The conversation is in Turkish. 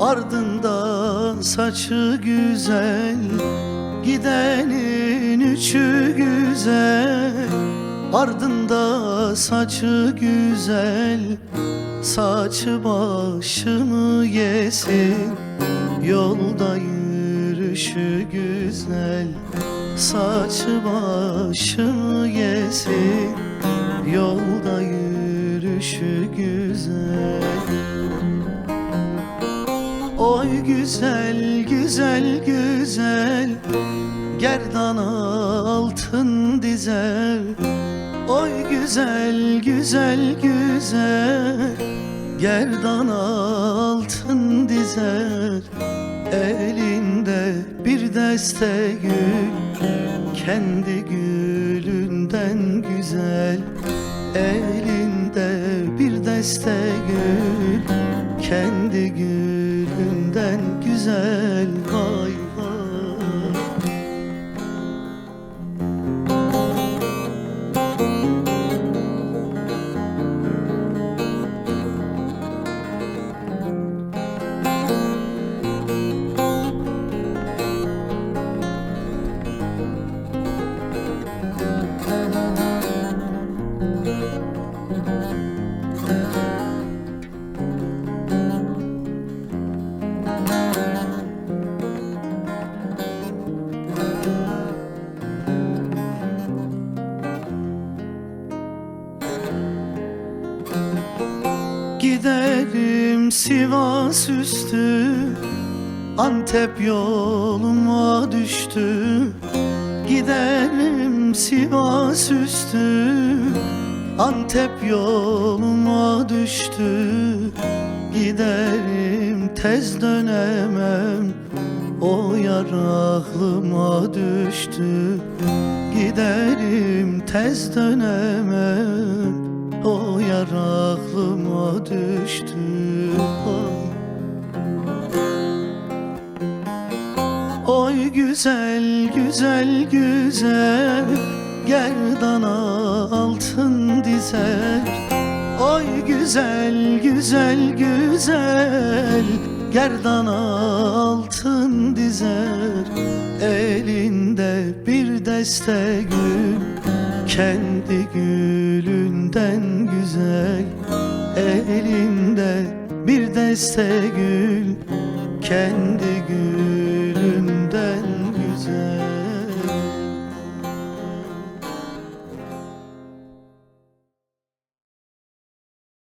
Ardında saçı güzel Gidenin üçü güzel. Ardında saçı güzel Saçı başımı yesin. Yolda yürüyüşü güzel Saçı başımı yesin. Yolda yürüyüşü güzel güzel güzel güzel. Gerdana altın dizer Oy güzel güzel güzel. Gerdana altın dizer Elinde bir deste gül Kendi gülünden güzel. Elinde bir deste gül Kendi gülünden güzel Vay Giderim Sivas üstü Antep yoluma düştü. Giderim Sivas üstü Antep yoluma düştü. Giderim tez dönemem O yar aklıma düştü. Giderim tez dönemem düştü. Oy, Oy güzel güzel güzel Gerdana altın dizer. Oy güzel güzel güzel Gerdana altın dizer. Elinde bir deste gül kendi gülünden güzel Elinde bir deste gül Kendi gülümden güzel.